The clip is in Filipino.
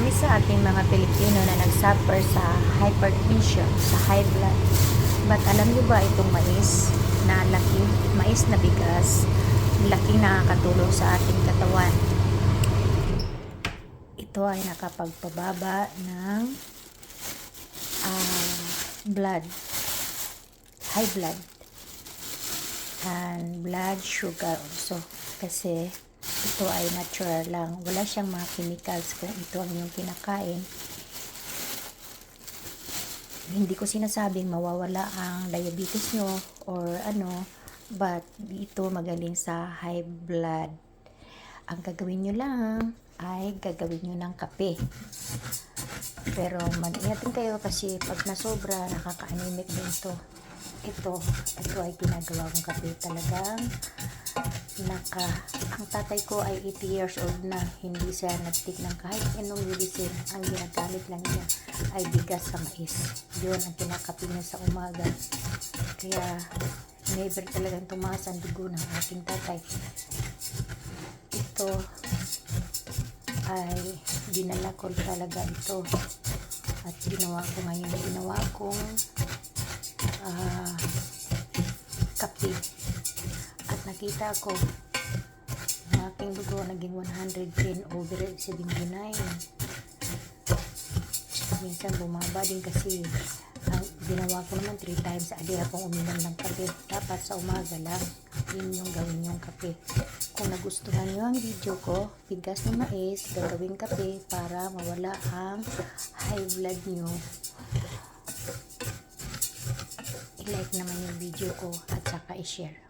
Marami sa ating mga Pilipino na nagsuffer sa hypertension, sa high blood. But alam niyo ba itong mais na laki, mais na bigas, laking nakakatulong sa ating katawan. Ito ay nakapagpababa ng ah, blood, high blood, and blood sugar also. Kasi ito ay natural lang. Wala siyang mga chemicals kung ito ang yung kinakain. Hindi ko sinasabing mawawala ang diabetes nyo or ano, but ito magaling sa high blood. Ang gagawin nyo lang ay gagawin nyo ng kape. Pero mag-ingatin kayo kasi pag nasobra, nakaka-anemic din to. Ito, ito ay ginagawa kong kape talagang naka, ang tatay ko ay 80 years old na, hindi siya nagtik ng kahit anong medicine, ang ginagamit lang niya ay bigas sa mais. Yun ang kinakapi niya sa umaga. Kaya, never talagang tumaas ang dugo ng aking tatay. Ito ay dinala ko talaga ito at ginawa ko ngayon ginawa kong ah, kape nakita ko. Ang aking dugo naging 110 over 79 minsan bumaba din kasi ang ginawa ko naman 3 times a day akong uminom ng kape. Dapat sa umaga lang yun yung gawin yung kape. Kung nagustuhan nyo ang video ko bigas na mais gagawin kape para mawala ang high blood nyo i-like naman yung video ko at saka i-share